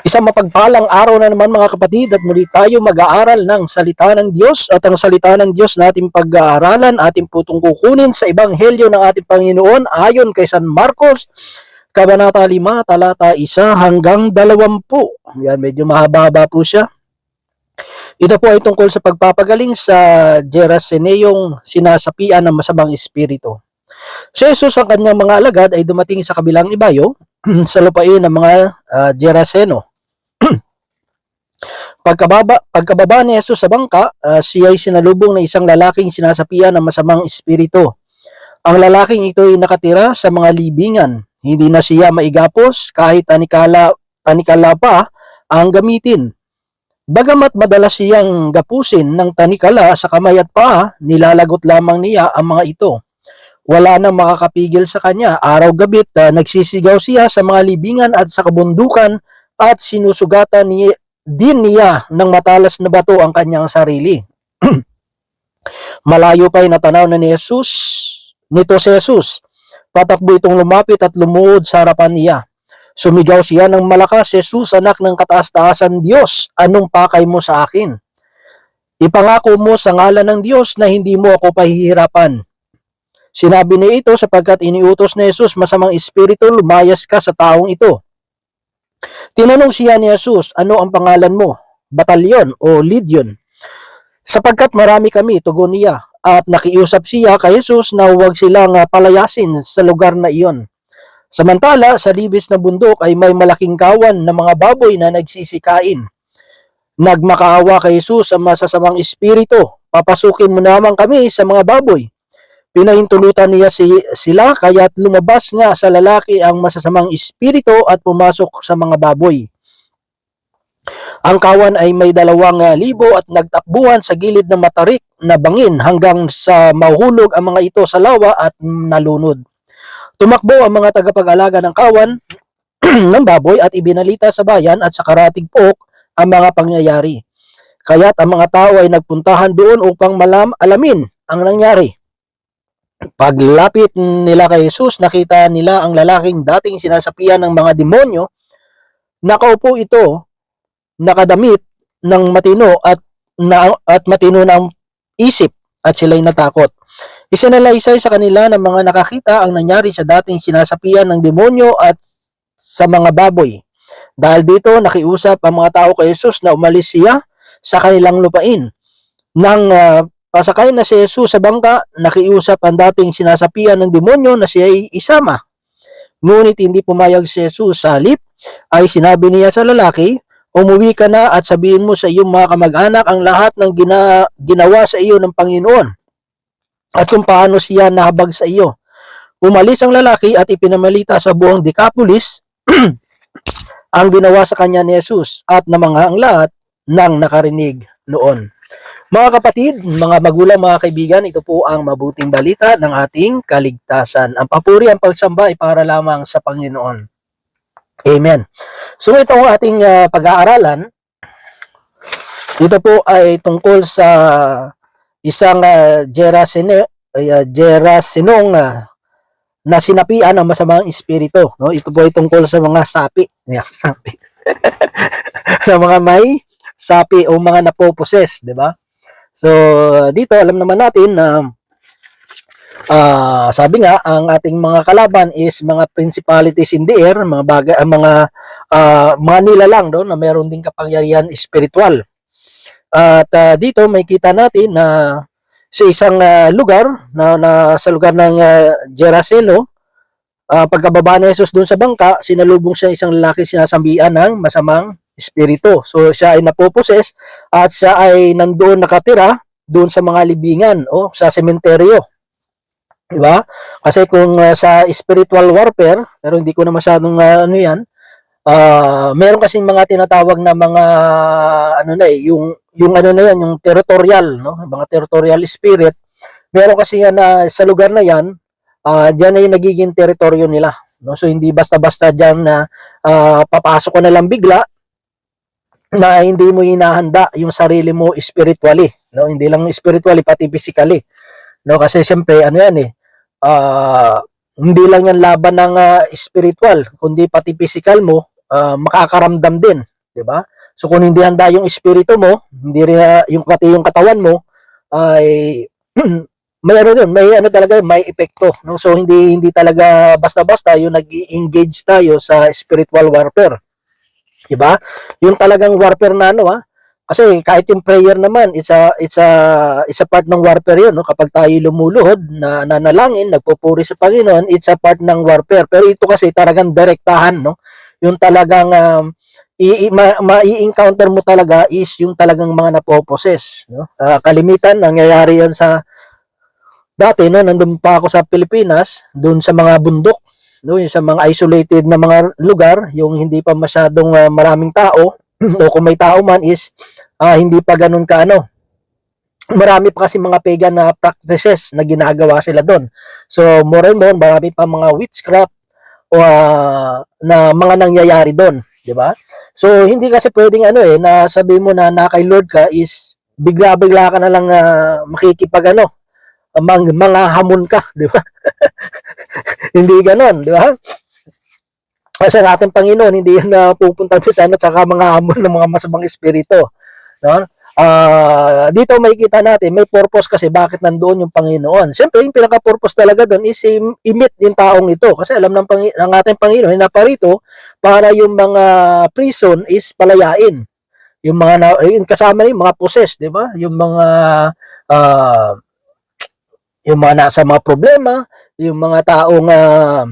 Isang mapagpalang araw na naman mga kapatid at muli tayo mag-aaral ng salita ng Diyos at ang salita ng Diyos na ating pag-aaralan ating putong kukunin sa Ebanghelyo ng ating Panginoon ayon kay San Marcos Kabanata 5, talata 1 hanggang 20. Yan, medyo mahaba po siya. Ito po ay tungkol sa pagpapagaling sa Geraseneong sinasapian ng masamang espiritu. Si Jesus ang kanyang mga alagad ay dumating sa kabilang ibayo sa lupain ng mga uh, Geraseno. Pagkababa, pagkababa ni Jesus sa bangka, uh, siya ay sinalubong ng isang lalaking sinasapian ng masamang espiritu. Ang lalaking ito ay nakatira sa mga libingan. Hindi na siya maigapos kahit tanikala, tanikala pa ang gamitin. Bagamat madalas siyang gapusin ng tanikala sa kamay at paa, nilalagot lamang niya ang mga ito. Wala nang makakapigil sa kanya. Araw-gabit uh, nagsisigaw siya sa mga libingan at sa kabundukan at sinusugatan ni, din niya ng matalas na bato ang kanyang sarili. Malayo pa ay natanaw na ni Jesus, nito si Jesus. Patakbo itong lumapit at lumuhod sa harapan niya. Sumigaw siya ng malakas, Jesus, anak ng kataas-taasan Diyos, anong pakay mo sa akin? Ipangako mo sa ngalan ng Diyos na hindi mo ako pahihirapan. Sinabi niya ito sapagkat iniutos ni Jesus masamang espiritu lumayas ka sa taong ito. Tinanong siya ni Jesus, ano ang pangalan mo? Batalyon o Legion? Sapagkat marami kami, tugon niya, at nakiusap siya kay Jesus na huwag silang ah, palayasin sa lugar na iyon. Samantala, sa libis na bundok ay may malaking kawan ng mga baboy na nagsisikain. Nagmakaawa kay Jesus ang masasamang espiritu, papasukin mo naman kami sa mga baboy. Pinahintulutan niya si, sila kaya't lumabas nga sa lalaki ang masasamang espiritu at pumasok sa mga baboy. Ang kawan ay may dalawang uh, libo at nagtakbuhan sa gilid ng matarik na bangin hanggang sa mahulog ang mga ito sa lawa at nalunod. Tumakbo ang mga tagapag-alaga ng kawan ng baboy at ibinalita sa bayan at sa karatig pook ang mga pangyayari. Kaya't ang mga tao ay nagpuntahan doon upang malam alamin ang nangyari. Paglapit nila kay Jesus, nakita nila ang lalaking dating sinasapian ng mga demonyo. Nakaupo ito, nakadamit ng matino at na, at matino ng isip at sila'y natakot. Isinalaysay sa kanila ng mga nakakita ang nangyari sa dating sinasapian ng demonyo at sa mga baboy. Dahil dito nakiusap ang mga tao kay Jesus na umalis siya sa kanilang lupain. Nang uh, pasakay na si Jesus sa bangka, nakiusap ang dating sinasapian ng demonyo na siya ay isama. Ngunit hindi pumayag si Jesus sa halip, ay sinabi niya sa lalaki, umuwi ka na at sabihin mo sa iyong mga kamag-anak ang lahat ng gina, ginawa sa iyo ng Panginoon at kung paano siya nahabag sa iyo. Umalis ang lalaki at ipinamalita sa buong Decapolis ang ginawa sa kanya ni Jesus at na mga ang lahat nang nakarinig noon. Mga kapatid, mga magulang, mga kaibigan, ito po ang mabuting balita ng ating kaligtasan. Ang papuri, ang pagsamba ay para lamang sa Panginoon. Amen. So ito ang ating uh, pag-aaralan. Ito po ay tungkol sa isang uh, Gerasene, uh, Gerasenong uh, na sinapian ng masamang espiritu. No? Ito po ay tungkol sa mga sapi. Yeah, sapi. sa mga may sapi o mga napoposes, di ba? So, dito alam naman natin na uh, sabi nga ang ating mga kalaban is mga principalities in the air, mga bagay, uh, mga uh, mga nilalang do na meron ding kapangyarihan espiritual. At uh, dito may kita natin na sa isang uh, lugar na, na sa lugar ng uh, Geraseno, uh, pagkababa ni Jesus doon sa bangka, sinalubong siya isang lalaki sinasambian ng masamang espiritu. So siya ay napoposes at siya ay nandoon nakatira doon sa mga libingan o sa sementeryo. Di ba? Kasi kung uh, sa spiritual warfare, pero hindi ko na masyadong uh, ano yan, uh, meron kasing mga tinatawag na mga ano na eh, yung yung ano na yan, yung territorial, no? Mga territorial spirit. Meron kasi yan na sa lugar na yan, uh, diyan yung nagiging teritoryo nila. No? So hindi basta-basta diyan na uh, papasok ka na lang bigla na hindi mo hinahanda yung sarili mo spiritually, no? Hindi lang spiritually pati physically. No, kasi siyempre ano yan eh, uh, hindi lang yan laban ng uh, spiritual, kundi pati physical mo uh, makakaramdam din 'di ba? So kung hindi handa yung espiritu mo, hindi ah, yung pati yung katawan mo ay may ano dun, may ano talaga, may epekto, no? So hindi hindi talaga basta-basta yung nag-engage tayo sa spiritual warfare. 'Di ba? Yung talagang warfare na ano ah, kasi kahit yung prayer naman, it's a it's a it's a part ng warfare 'yun, no? Kapag tayo lumuluhod na nanalangin, nagpupuri sa Panginoon, it's a part ng warfare. Pero ito kasi talagang direktahan, no? Yung talagang um, i, ma, ma-encounter mo talaga is yung talagang mga napoposes, no? Ah, kalimitan nangyayari 'yan sa dati no nandun pa ako sa Pilipinas, doon sa mga bundok, no, yung sa mga isolated na mga lugar, yung hindi pa masyadong ah, maraming tao, o kung may tao man is ah, hindi pa ganun ka ano. Marami pa kasi mga pagan na practices na ginagawa sila doon. So, more and more, marami pa mga witchcraft o ah, na mga nangyayari doon, di ba? So, hindi kasi pwedeng ano eh, na sabi mo na na kay Lord ka is bigla-bigla ka na lang ah, makikipag ano, mang, mga hamon ka, di ba? hindi ganon, di ba? Kasi ang ating Panginoon, hindi yan na pupunta doon sa ano, tsaka mga hamon ng mga masamang espiritu. No? Ah, dito makikita natin, may purpose kasi bakit nandoon yung Panginoon. Siyempre, yung pinaka-purpose talaga doon is i- i-meet yung taong ito. Kasi alam ng, Pangi- ng ating Panginoon, na para yung mga prison is palayain. Yung mga, na, yung kasama na yung mga possessed, di ba? Yung mga, ah, yung mga nasa mga problema, yung mga taong ah,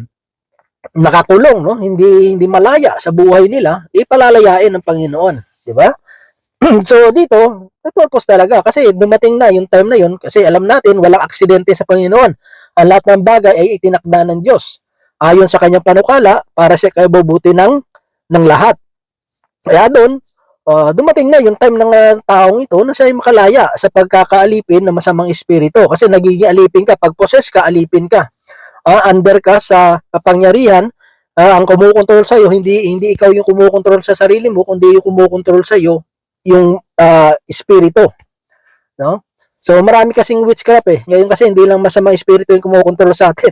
nakakulong, no? Hindi hindi malaya sa buhay nila, ipalalayain ng Panginoon, di ba? so dito, may purpose talaga kasi dumating na yung time na yun kasi alam natin walang aksidente sa Panginoon. Ang lahat ng bagay ay itinakda ng Diyos. Ayon sa kanyang panukala para sa kabubuti ng ng lahat. Kaya doon, ah, dumating na yung time ng ah, taong ito na siya ay makalaya sa pagkakaalipin ng masamang espiritu kasi nagiging alipin ka pag possess ka alipin ka ah, under ka sa kapangyarihan, ah, ang kumukontrol sa iyo hindi hindi ikaw yung kumukontrol sa sarili mo, kundi yung kumukontrol sa iyo yung ah, espiritu. No? So marami kasing witchcraft eh. Ngayon kasi hindi lang masamang espiritu yung kumukontrol sa atin.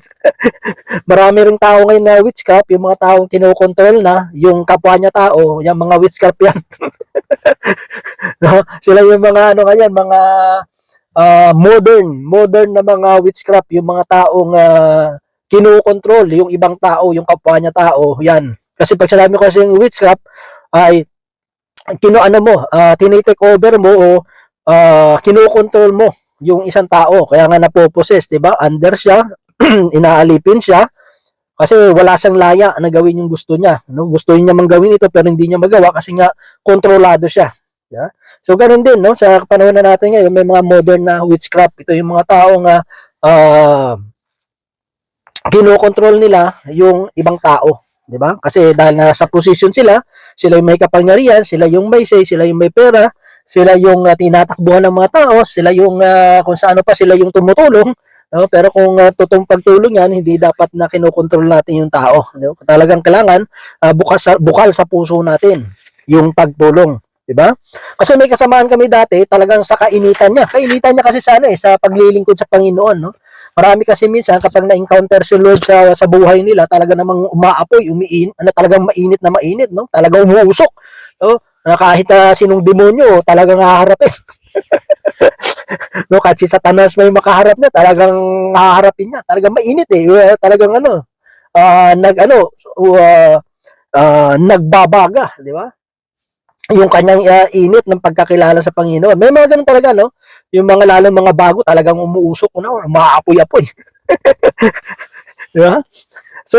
marami ring tao ngayon na witchcraft, yung mga taong kinokontrol na, yung kapwa niya tao, yung mga witchcraft yan. no? Sila yung mga ano ngayon, mga ah, modern, modern na mga witchcraft, yung mga taong ah, kinokontrol yung ibang tao, yung kapwa niya tao, yan. Kasi pag sinabi ko kasi yung witchcraft, ay kino ano mo, uh, tinitake over mo o ah, kinokontrol mo yung isang tao. Kaya nga napoposes, di ba? Under siya, inaalipin siya, kasi wala siyang laya na gawin yung gusto niya. No? Gusto niya mang gawin ito pero hindi niya magawa kasi nga kontrolado siya. Yeah? So ganun din no sa panahon na natin ngayon may mga modern na witchcraft. Ito yung mga tao nga ah kinokontrol nila yung ibang tao, 'di ba? Kasi dahil nasa position sila, sila yung may kapangyarihan, sila yung may say, sila yung may pera, sila yung uh, tinatakbuhan ng mga tao, sila yung uh, kung saan pa sila yung tumutulong, no? Pero kung uh, totoong pagtulong yan, hindi dapat na kinokontrol natin yung tao, no? Talagang kailangan uh, bukas sa, bukal sa puso natin yung pagtulong. 'di ba? Kasi may kasamaan kami dati, talagang sa kainitan niya. Kainitan niya kasi sa ano eh, sa paglilingkod sa Panginoon, no? Marami kasi minsan kapag na-encounter si Lord sa sa buhay nila, talaga namang umaapoy, umiin, ano talagang mainit na mainit, no? Talagang umuusok. No? Na kahit uh, sinong demonyo, talagang haharapin. no, kahit si Satanas may makaharap niya, talagang haharapin niya. Talagang mainit eh. Talagang ano, uh, nag ano, uh, uh, nagbabaga, di ba? yung kanyang uh, init ng pagkakilala sa Panginoon. May mga ganun talaga, no? Yung mga lalo mga bago talagang umuusok, no? Maapoy-apoy. Di ba? So,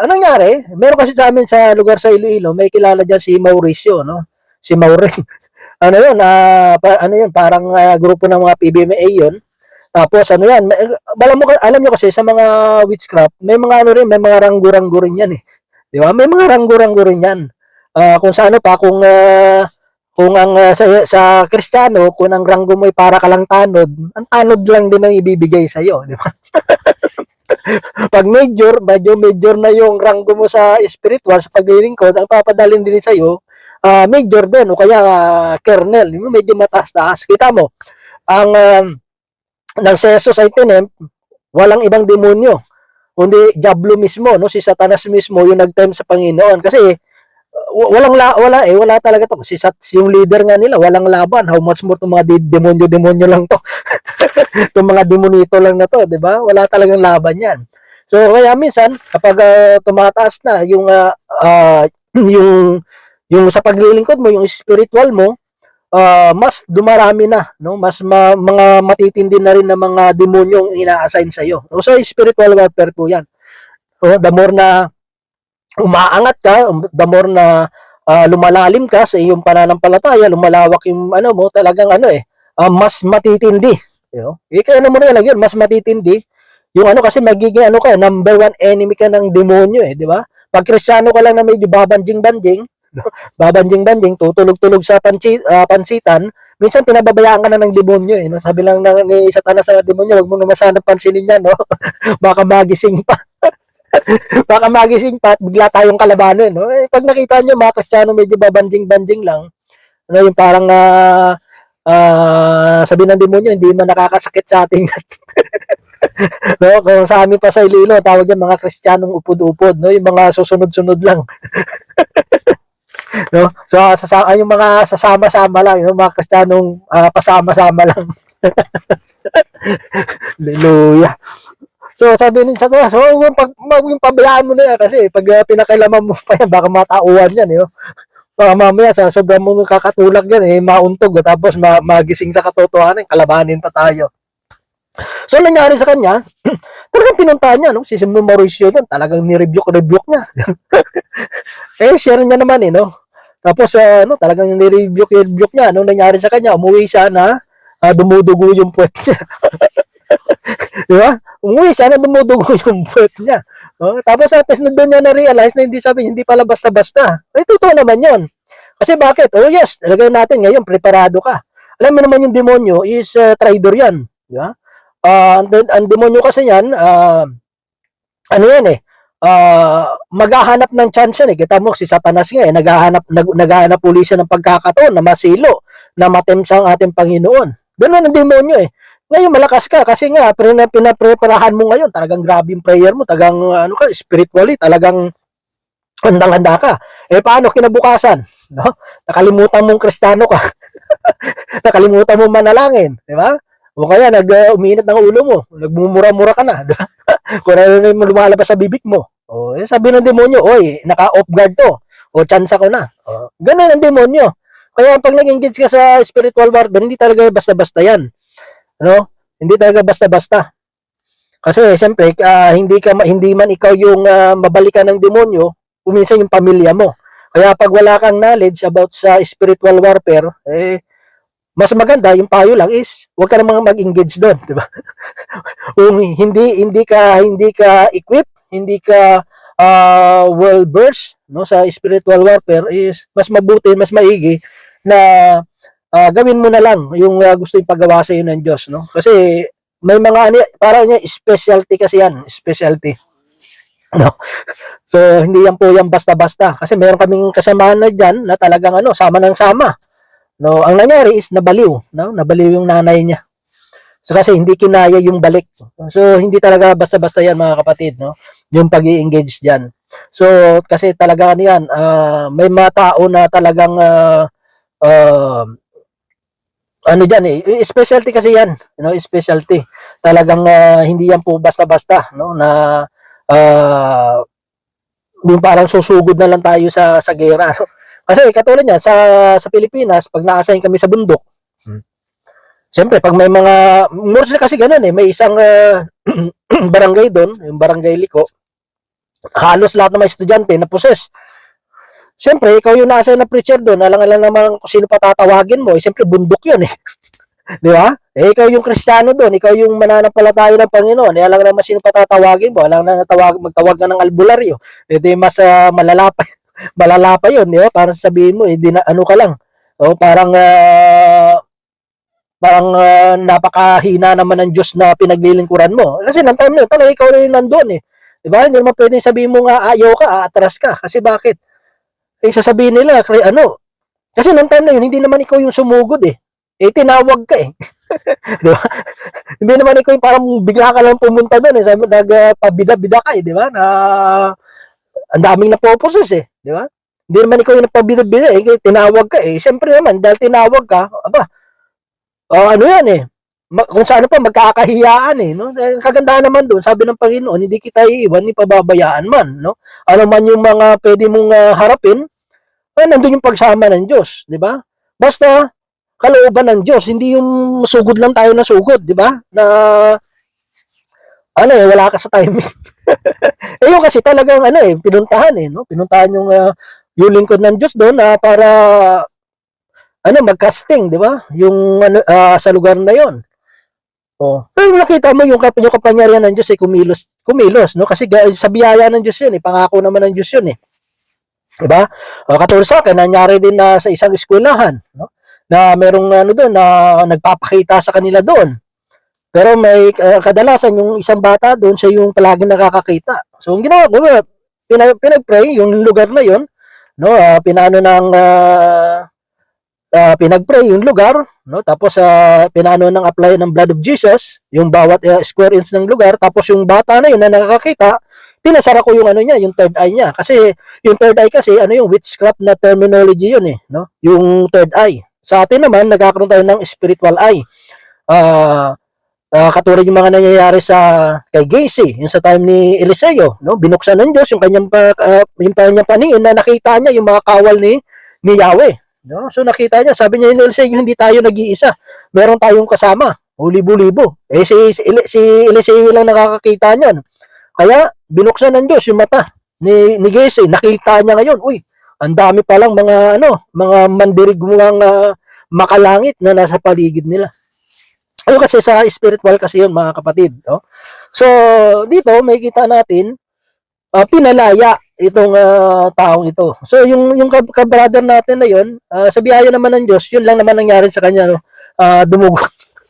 anong nangyari? Meron kasi sa amin sa lugar sa Iloilo, may kilala diyan si Mauricio, no? Si Maureen. ano yun? Uh, pa, ano yun? Parang uh, grupo ng mga PBMA yun. Tapos ano yan, alam mo alam niyo kasi sa mga witchcraft, may mga ano rin, may mga ranggo-ranggo rin yan eh. Di ba? May mga ranggo-ranggo rin yan. Uh, kung sa ano pa, kung uh, kung ang uh, sa, sa Kristiyano, kung ang ranggo mo ay para ka lang tanod, ang tanod lang din ang ibibigay sa iyo, di ba? Pag major, medyo major na yung ranggo mo sa spiritual, sa paglilingkod, ang papadalin din sa iyo, uh, major din o kaya uh, kernel, medyo mataas-taas. Kita mo, ang uh, ng si Jesus ay tinempt, walang ibang demonyo, kundi Diablo mismo, no? si Satanas mismo yung nag-time sa Panginoon. Kasi walang la, wala eh, wala talaga to. Si Sat, yung leader nga nila, walang laban. How much more tong mga de- demonyo-demonyo lang to. Itong mga demonito lang na to, di ba? Wala talagang laban yan. So, kaya minsan, kapag ah, tumataas na yung, ah, ah, yung, yung sa paglilingkod mo, yung spiritual mo, ah, mas dumarami na, no? Mas ma- mga matitindi na rin na mga demonyo ang ina-assign sa iyo. So, spiritual warfare po 'yan. So, the more na umaangat ka, um, the more na ah, lumalalim ka sa iyong pananampalataya, lumalawak yung ano mo, talagang ano eh, ah, mas matitindi. You know? Kaya ano mo na lang yun, mas matitindi. Yung ano kasi magiging ano ka, number one enemy ka ng demonyo eh, di ba? Pag kristyano ka lang na medyo babanjing-banjing, babanjing-banjing, tutulog-tulog sa pansi, ah, pansitan, minsan pinababayaan ka na ng demonyo eh. No? Sabi lang ng, ni Satanas sa demonyo, wag mo naman sana pansinin yan, no? Baka magising pa. Baka magising pa at bigla tayong kalabanin, no? Eh, pag nakita nyo, mga kristyano medyo babanjing-banjing lang, ano yung parang ah ah, sabi ng demonyo, hindi man nakakasakit sa ating no, kung sa amin pa sa Iloilo, tawag yan mga kristyanong upod-upod, no, yung mga susunod-sunod lang. no, so sa yung mga sasama-sama lang, yung mga kristyanong ah, pasama-sama lang. Hallelujah. So sabi ni sa so yung pag yung pabayaan mo na yan kasi pag uh, pinakailaman mo pa yan baka matauhan yan, eh. no? Baka mamaya sa sobrang mo kakatulak yan eh mauntog tapos ma- magising sa katotohanan kalabanin pa tayo. So nangyari sa kanya, talagang pinuntahan niya, no? Si Simon Mauricio doon, talagang ni-rebuke-rebuke niya. eh, share niya naman eh, no? Tapos, uh, no, talagang ni-rebuke-rebuke niya. Anong nangyari sa kanya? Umuwi siya na ah, dumudugo yung puwet niya. Di ba? Umuwi siya na dumudugo yung puwet niya. Oh, tapos at least doon niya na-realize na hindi sabi, hindi pala basta-basta. Eh, totoo naman yon. Kasi bakit? Oh yes, talagay natin ngayon, preparado ka. Alam mo naman yung demonyo is uh, traitor yan. Di ba? Ah, ang, ang demonyo kasi yan, ah, ano yan eh, ah, maghahanap ng chance yan eh. Kita mo, si Satanas nga eh, naghahanap, nag, naghahanap uli siya ng pagkakataon na masilo, na matemsa ang ating Panginoon. Ganun ang demonyo eh. Ngayon, malakas ka kasi nga, pina, pinapreparahan mo ngayon, talagang grabe yung prayer mo, talagang ano ka, spiritually, talagang handang-handa ka. Eh, paano kinabukasan? No? Nakalimutan mong kristyano ka. Nakalimutan mo manalangin, di ba? O kaya nag uh, umiinit ng ulo mo, nagmumura-mura ka na, di ba? Kung ano na yung lumalabas sa bibig mo. O, eh, sabi ng demonyo, oy, naka-off guard to. O, chance ko na. O, ganun ang demonyo. Kaya pag nag-engage ka sa spiritual warfare, hindi talaga basta-basta yan. Ano? Hindi talaga basta-basta. Kasi siyempre, ah, hindi ka hindi man ikaw yung ah, mabalikan ng demonyo, kuminsan yung pamilya mo. Kaya pag wala kang knowledge about sa spiritual warfare, eh mas maganda yung payo lang is huwag ka namang mag-engage doon, di ba? Kung hindi hindi ka hindi ka equipped, hindi ka uh, well versed no sa spiritual warfare is mas mabuti, mas maigi na ah, gawin mo na lang yung ah, gusto yung paggawa sa iyo ng Diyos, no? Kasi may mga ano, parang niya specialty kasi yan, specialty. No? So, hindi yan po yan basta-basta. Kasi meron kaming kasamahan na dyan na talagang ano, sama ng sama. No, ang nangyari is nabaliw, no? Nabaliw yung nanay niya. So kasi hindi kinaya yung balik. So hindi talaga basta-basta yan mga kapatid, no? Yung pag-i-engage diyan. So kasi talaga ano yan, ah, may mga tao na talagang ah, ah, ano diyan eh, specialty kasi yan, no? Specialty. Talagang ah, hindi yan po basta-basta, no? Na ah, yung parang susugod na lang tayo sa sa gera, no? Kasi katulad niyan sa sa Pilipinas, pag na-assign kami sa bundok, Hmm. Siyempre, pag may mga, mostly kasi ganun eh, may isang ah, barangay doon, yung barangay Liko, halos lahat ng mga estudyante na poses. Siyempre, ikaw yung nasa na preacher doon, alang-alang naman kung sino pa tatawagin mo, eh, siyempre bundok yun eh. Di ba? Eh, ikaw yung kristyano doon, ikaw yung mananampalataya ng Panginoon, eh, alang naman sino pa tatawagin mo, alang na natawag, magtawag ka ng albularyo, eh, di mas ah, malala pa, malala pa yun, di ba? Parang sabihin mo, eh, di na, ano ka lang, o parang, ah, parang ah, napakahina naman ng Diyos na pinaglilingkuran mo. Kasi nang time na yun, talaga ikaw na yung nandun eh. Di ba? Hindi naman pwedeng sabihin mo nga ayaw ka, aatras ka. Kasi bakit? Eh, sasabihin nila, kay ano, kasi nang time na yun, hindi naman ikaw yung sumugod eh. Eh, tinawag ka eh. di ba? hindi naman ikaw yung parang bigla ka lang pumunta doon eh. Sabi, nagpabida-bida ka eh, di ba? Na, ang daming napoposes eh. Di ba? Hindi naman ikaw yung nagpabida-bida eh, tinawag ka eh. Siyempre naman, dahil tinawag ka, aba, oh, ano yan eh, ma- kung saan pa magkakahiyaan eh, no? Eh, Kagandahan naman doon, sabi ng Panginoon, hindi kita iiwan, ni pababayaan man, no? Ano man yung mga pwede mong ah, harapin, eh, nandun yung pagsama ng Diyos, di ba? Basta, kalooban ng Diyos, hindi yung sugod lang tayo na sugod, di ba? Na, ano eh, wala ka sa timing. eh, yung kasi talagang, ano eh, pinuntahan eh, no? Pinuntahan yung, ah, yung lingkod ng Diyos doon ah, para, ano, mag-casting, di ba? Yung, ano, ah, sa lugar na yon Oh. Pero nakita mo yung, yung kapangyarihan ng Diyos ay kumilos, kumilos, no? Kasi sa biyaya ng Diyos yun, eh, pangako naman ng Diyos yun, eh. Diba? O, katulad sa akin, nangyari din na sa isang eskwelahan, no? Na merong ano doon, na nagpapakita sa kanila doon. Pero may uh, kadalasan yung isang bata doon, siya yung palaging nakakakita. So, ang ginawa ko, uh, pina, pinag-pray yung lugar na yon no? ah, pinano ng ah, ah, pinag-pray yung lugar, no? Tapos uh, pinano ng apply ng blood of Jesus, yung bawat ah, square inch ng lugar, tapos yung bata na yun na nakakakita, pinasara ko yung ano niya, yung third eye niya. Kasi yung third eye kasi ano yung witchcraft na terminology yun eh, no? Yung third eye. Sa atin naman nagkakaroon tayo ng spiritual eye. Ah ah, katulad yung mga nangyayari sa kay Gacy, yung sa time ni Eliseo, no? Binuksan ng Diyos yung kanyang pa, ah, yung kanyang paningin na nakita niya yung mga kawal ni ni Yahweh. No? So nakita niya, sabi niya ni Eliseo, hindi tayo nag-iisa. Meron tayong kasama, libo-libo. Eh si, si, si Eliseo lang nakakakita niyan. Kaya binuksan ng Diyos yung mata ni ni Gacy. Nakita niya ngayon, uy, ang dami palang mga ano, mga mandirigmuang uh, makalangit na nasa paligid nila. Ano kasi sa spiritual kasi yun mga kapatid. No? So, dito may kita natin ah, pinalaya itong ah, taong ito. So, yung, yung kab- kabrother natin na yun, ah, sa biyaya naman ng Diyos, yun lang naman nangyari sa kanya. No? Ah, dumugo.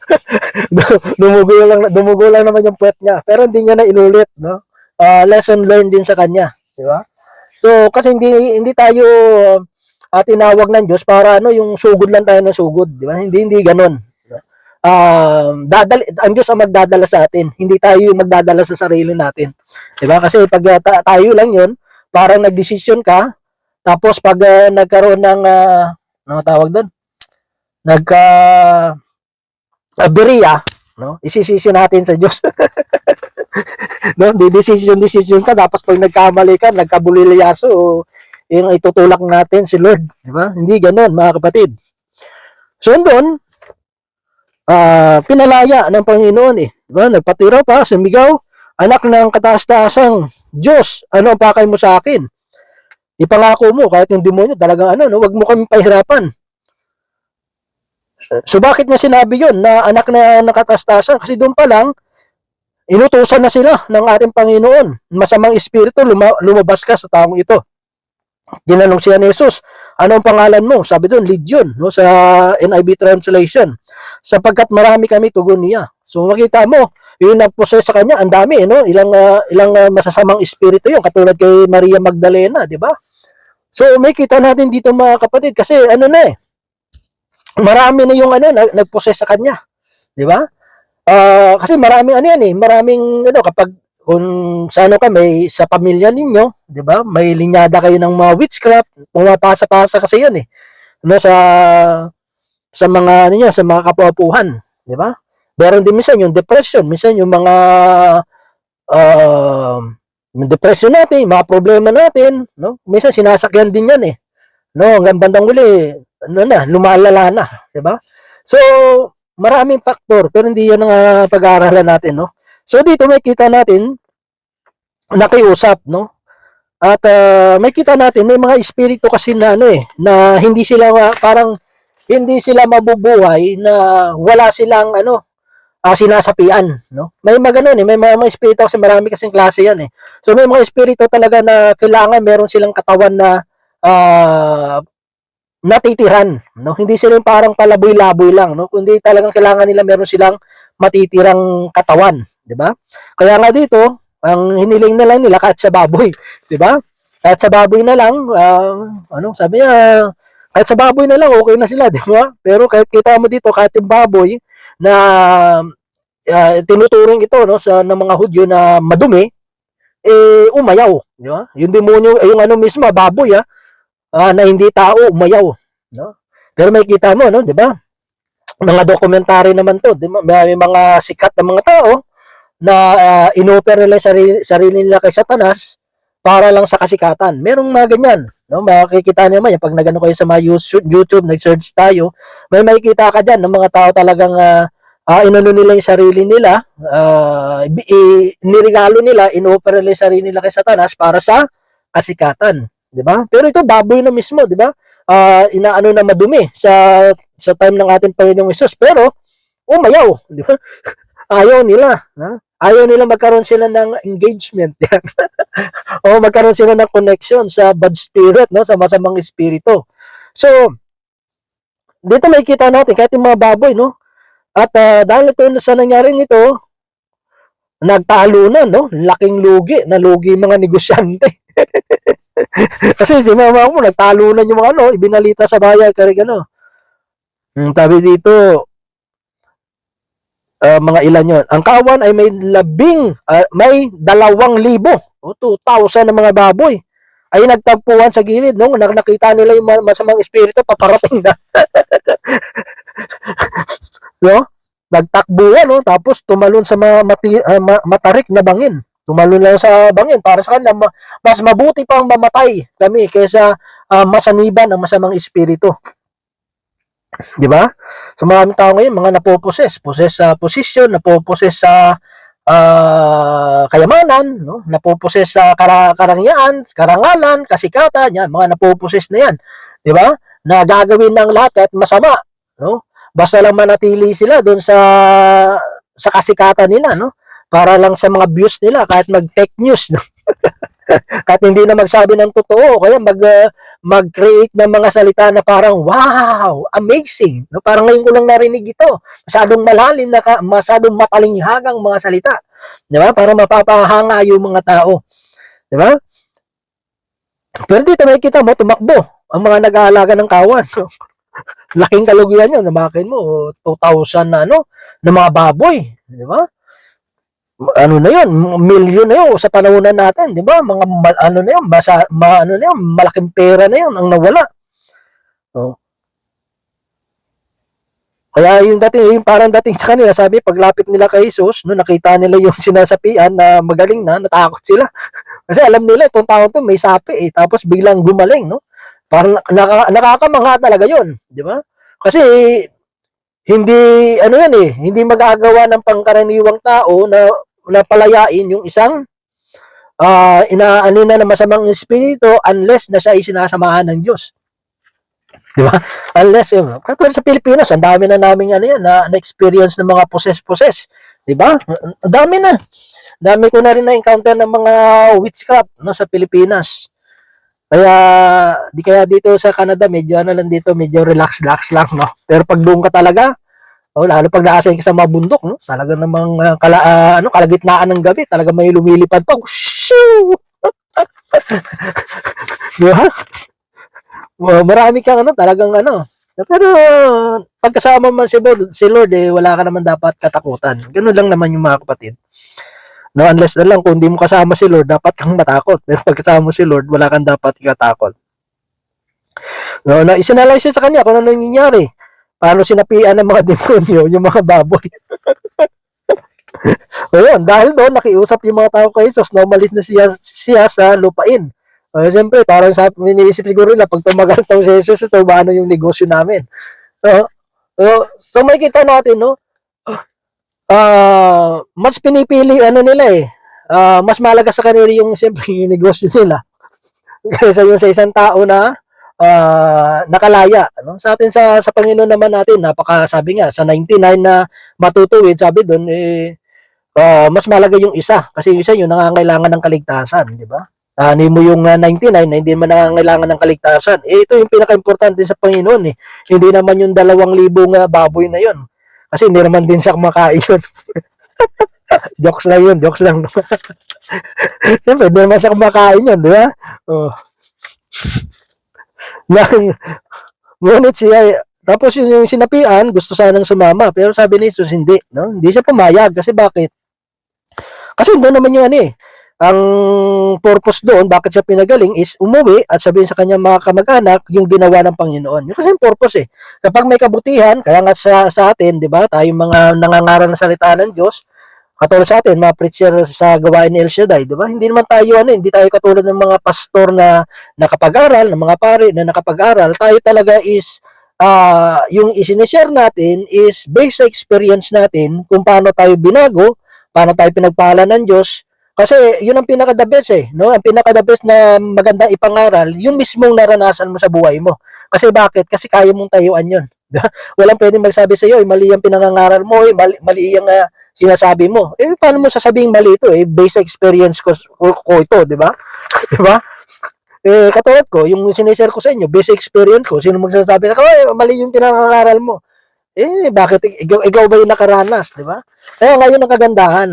dumugo lang dumugo lang naman yung puwet niya pero hindi niya na inulit no Ah, lesson learned din sa kanya di ba? So kasi hindi hindi tayo ah, tinawag ng Diyos para ano yung sugod lang tayo ng sugod di ba? Hindi hindi ganoon um, dadal ang Diyos ang magdadala sa atin. Hindi tayo magdadala sa sarili natin di ba? Kasi pag ah, ta- tayo lang yun parang nagdesisyon ka tapos pag ah, nagkaroon ng uh, ano tawag doon nagka aberya no? Isisisi natin sa Diyos no? Di decision decision ka. Tapos pag nagkamali ka nagkabulilyaso yung itutulak natin si Lord di ba? Hindi ganoon mga kapatid. So doon ah pinalaya ng Panginoon eh. Di ba? Nagpatira pa sumigaw. Anak ng kataas-taasang Diyos ano ang pakay mo sa akin? Ipangako mo kahit yung demonyo talagang ano no? Wag mo kami pahirapan. So bakit niya sinabi yun na anak na nakatastasan? Kasi doon pa lang, inutusan na sila ng ating Panginoon. Masamang espiritu, luma- lumabas ka sa taong ito. Tinanong siya ni Jesus, ano ang pangalan mo? Sabi doon, Legion, no, sa NIV translation. Sapagkat marami kami tugon niya. So makita mo, yung nagposes sa kanya, ang dami, no? Ilang ah, ilang ah, masasamang espiritu yun, katulad kay Maria Magdalena, di ba? So may kita natin dito mga kapatid kasi ano na eh, marami na yung ano nag, nagposes sa kanya. 'Di ba? Ah, kasi maraming ano yan eh, maraming ano kapag kung sa ano ka may sa pamilya ninyo, 'di ba? May linyada kayo ng mga witchcraft, pumapasa-pasa kasi 'yun eh. Ano sa sa mga ano niya, sa mga kapuapuhan, 'di ba? Meron din minsan yung depression, minsan yung mga um yung depression natin, mga problema natin, no? Minsan sinasakyan din 'yan eh. No, hanggang bandang uli, ano na, lumalala na, 'di ba? So, maraming faktor pero hindi 'yan ang ah, pag-aaralan natin, no? So dito may kita natin nakiusap, no? At ah, may kita natin may mga espiritu kasi na ano eh, na hindi sila parang hindi sila mabubuhay na wala silang ano, ah, sinasapian, no? May mga ganun eh, may mga, mga espiritu kasi marami kasing klase 'yan eh. So may mga espiritu talaga na kailangan meron silang katawan na ah, natitiran, no? Hindi sila yung parang palaboy-laboy lang, no? Kundi talagang kailangan nila meron silang matitirang katawan, 'di ba? Kaya nga dito, ang hiniling na lang nila kahit sa baboy, 'di ba? Kahit sa baboy na lang, ah, ano, sabi niya, kahit sa baboy na lang okay na sila, 'di ba? Pero kahit kita mo dito kahit yung baboy na ah, tinuturing ito no sa ng mga Hudyo na madumi, eh umayaw, di ba? Yung demonyo, eh, yung ano mismo, baboy ah, ah, na hindi tao umayaw, no? Pero may kita mo, no, 'di ba? Mga dokumentary naman 'to, 'di ba? May mga sikat na mga tao na uh, inoper nila sarili, sarili nila kay Satanas para lang sa kasikatan. Merong mga ganyan, no? Makikita niyo yan pag nagano kayo sa mga YouTube, YouTube nag-search tayo, may makikita ka diyan ng mga tao talagang uh, uh, inano nila yung sarili nila, uh, nirigalo nila, inoper nila yung sarili nila kay Satanas para sa kasikatan, 'di ba? Pero ito baboy na mismo, 'di ba? Uh, inaano na madumi sa sa time ng ating Panginoong Hesus, pero umayaw, 'di ba? Ayaw nila, na? Ayaw nila magkaroon sila ng engagement o magkaroon sila ng connection sa bad spirit, no? Sa masamang espiritu. So, dito makikita natin kahit yung mga baboy, no? At uh, dahil ito sa nangyaring ito, nagtalo na, no? Laking lugi, nalugi mga negosyante. Kasi si mama mo, nagtalo na yung mga ano, ibinalita sa bayan, kaya ano. Hmm, sabi dito, uh, mga ilan yon. Ang kawan ay may labing, uh, may dalawang libo, o 2,000 na mga baboy. Ay nagtagpuan sa gilid no? Nakita nila yung masamang espiritu paparating na. No? Nagtakbuhan no? Tapos tumalon sa mga mati, uh, matarik na bangin tumalon lang sa bangin para sa kanila mas mabuti pang mamatay kami kaysa uh, masaniban ng masamang espiritu Di ba? So maraming tao ngayon, mga napoposes, poses sa posisyon, napoposes sa uh, kayamanan, no? napoposes sa kar- karangyaan, karangalan, kasikatan, yan, mga napoposes na yan. Di ba? Na gagawin ng lahat kahit masama, no? Basta lang manatili sila doon sa sa kasikatan nila, no? Para lang sa mga views nila kahit mag-fake news, no? kahit hindi na magsabi ng totoo, kaya mag uh, mag-create ng mga salita na parang wow, amazing. No, parang ngayon ko lang narinig ito. Masadong malalim na masadong matalinghagang mga salita. 'Di ba? Para mapapahanga yung mga tao. 'Di ba? Pero dito makikita mo tumakbo ang mga nag-aalaga ng kawan. Laking kalugian yun, namakin mo 2,000 na ano, na mga baboy, 'di ba? Ano na yun, milyon na yun sa panahonan natin, di ba? Mga ano na yun, basa, ma, ano na yun, malaking pera na yun ang nawala. Oh. Kaya yung dating, yung parang dating sa kanila, sabi, paglapit nila kay Jesus, no, nakita nila yung sinasapian na magaling na, natakot sila. Kasi alam nila, itong tao to may sapi eh, tapos biglang gumaling, no? Parang naka, nakakamangha talaga yun, di ba? Kasi hindi ano yan eh, hindi magagawa ng pangkaraniwang tao na napalayain yung isang uh, inaanina na masamang espiritu unless na siya ay sinasamahan ng Diyos. Di ba? Unless, yun, katulad sa Pilipinas, ang dami na namin ano yan, na, na-experience ng mga poses-poses. Di ba? Ang dami na. Dami ko na rin na-encounter ng mga witchcraft no, sa Pilipinas. Kaya, di kaya dito sa Canada, medyo ano lang dito, medyo relax-relax lang, no? Pero pag doon ka talaga, Oh, lalo pag naasay ka sa mga bundok, no? Talaga namang uh, kala, uh, ano, kalagitnaan ng gabi, talaga may lumilipad pa. Shoo! Di ba? Marami kang ano, talagang ano. Pero pagkasama man si Lord, si Lord eh, wala ka naman dapat katakutan. Ganun lang naman yung mga kapatid. No, unless na lang kung hindi mo kasama si Lord, dapat kang matakot. Pero pagkasama mo si Lord, wala kang dapat ikatakot. No, na isinalaysay sa kanya kung ano nangyayari paano sinapian ng mga demonyo yung mga baboy. o yun, dahil doon nakiusap yung mga tao kay Jesus na umalis na siya, siya sa lupain. O, siyempre, parang sa, iniisip siguro nila, pag tumagal tong si Jesus, ito, paano yung negosyo namin? O, o, so, may kita natin, no? Uh, mas pinipili, ano nila eh, uh, mas malaga sa kanila yung, siyempre, yung negosyo nila. Kaysa yung sa isang tao na uh, nakalaya ano sa atin sa sa Panginoon naman natin napaka sabi nga sa 99 na matutuwid sabi doon eh uh, mas malaga yung isa. Kasi yung isa yung nangangailangan ng kaligtasan di ba? Uh, mo yung uh, 99 na hindi man nangangailangan ng kaligtasan. Eh ito yung pinaka-importante sa Panginoon eh. Hindi naman yung dalawang libong uh, baboy na yon kasi hindi naman din siya kumakain yun. Jokes lang yun jokes lang. Siyempre, hindi naman siya kumakain yun, di ba? Oh ng ngunit siya tapos yung, sinapian gusto sanang sumama pero sabi ni Jesus hindi no hindi siya pumayag kasi bakit kasi doon naman yung ano eh ang purpose doon, bakit siya pinagaling is umuwi at sabihin sa kanyang mga kamag-anak yung ginawa ng Panginoon. Yung kasi yung purpose eh. Kapag may kabutihan, kaya nga sa, sa atin, di ba, tayong mga nangangaral ng salita ng Diyos, katulad sa atin, mga preacher sa gawain ni El Shaddai, di ba? Hindi naman tayo ano, hindi tayo katulad ng mga pastor na nakapag-aral, ng mga pare na nakapag-aral. Tayo talaga is ah yung isinishare natin is based sa experience natin kung paano tayo binago, paano tayo pinagpala ng Diyos. Kasi yun ang pinaka the best eh, no? Ang pinaka the best na magandang ipangaral, yung mismong naranasan mo sa buhay mo. Kasi bakit? Kasi kaya mong tayuan yun. Walang pwedeng magsabi sa iyo, eh, mali ang pinangangaral mo, eh, mali, mali ang ah, sinasabi mo. Eh, paano mo sasabing mali ito? Eh, based experience ko, ko, ko ito, di ba? di ba? Eh, katulad ko, yung sinishare ko sa inyo, based experience ko, sino magsasabi na, "Ay, mali yung pinangangaral mo. Eh, bakit? Ikaw, ikaw ba yung nakaranas, di ba? Kaya ngayon ang kagandahan.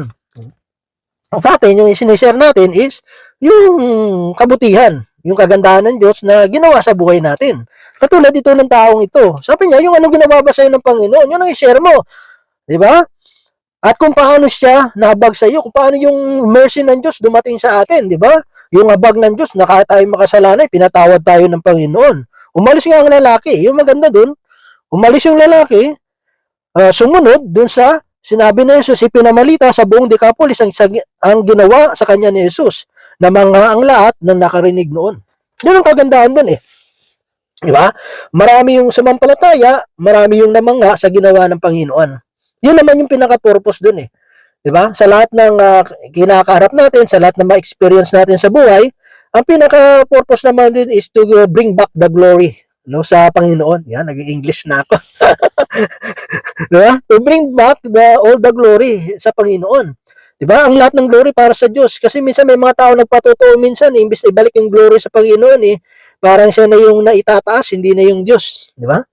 Sa atin, yung sinishare natin is yung kabutihan, yung kagandahan ng Diyos na ginawa sa buhay natin. Katulad ito ng taong ito. Sabi niya, yung anong ginawa ba sa'yo ng Panginoon, yun ang i-share mo. Di ba? At kung paano siya nahabag sa iyo, kung paano yung mercy ng Diyos dumating sa atin, di ba? Yung habag ng Diyos na kahit tayo makasalanay, pinatawad tayo ng Panginoon. Umalis nga ang lalaki. Yung maganda dun, umalis yung lalaki, ah, sumunod dun sa sinabi ni Jesus, ipinamalita sa buong Decapolis ang, ang ginawa sa kanya ni Jesus na mga ang lahat ng nakarinig noon. Yun ang kagandahan dun eh. Di ba? Marami yung sumampalataya, marami yung namanga sa ginawa ng Panginoon. Yun naman yung pinaka-purpose dun eh. 'Di ba? Sa lahat ng ah, kinakaharap natin, sa lahat ng ma-experience natin sa buhay, ang pinaka-purpose naman din is to uh, bring back the glory no sa Panginoon. Yan, naging English na ako. 'Di ba? To bring back the all the glory sa Panginoon. 'Di ba? Ang lahat ng glory para sa Diyos. Kasi minsan may mga tao nagpatotoo minsan, imbis na ibalik yung glory sa Panginoon eh, parang siya na yung naitataas, hindi na yung Diyos, 'di ba?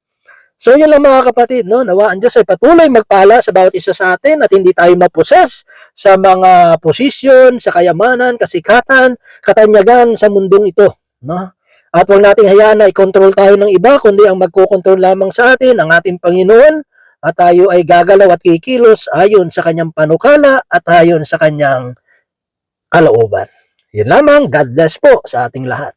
So yun lang mga kapatid, no? Nawa ang Diyos ay patuloy magpala sa bawat isa sa atin at hindi tayo maposes sa mga posisyon, sa kayamanan, kasikatan, katanyagan sa mundong ito, no? At huwag nating hayaan na i-control tayo ng iba, kundi ang magkocontrol lamang sa atin, ang ating Panginoon, at tayo ay gagalaw at kikilos ayon sa kanyang panukala at ayon sa kanyang kalooban. Yun lamang, God bless po sa ating lahat.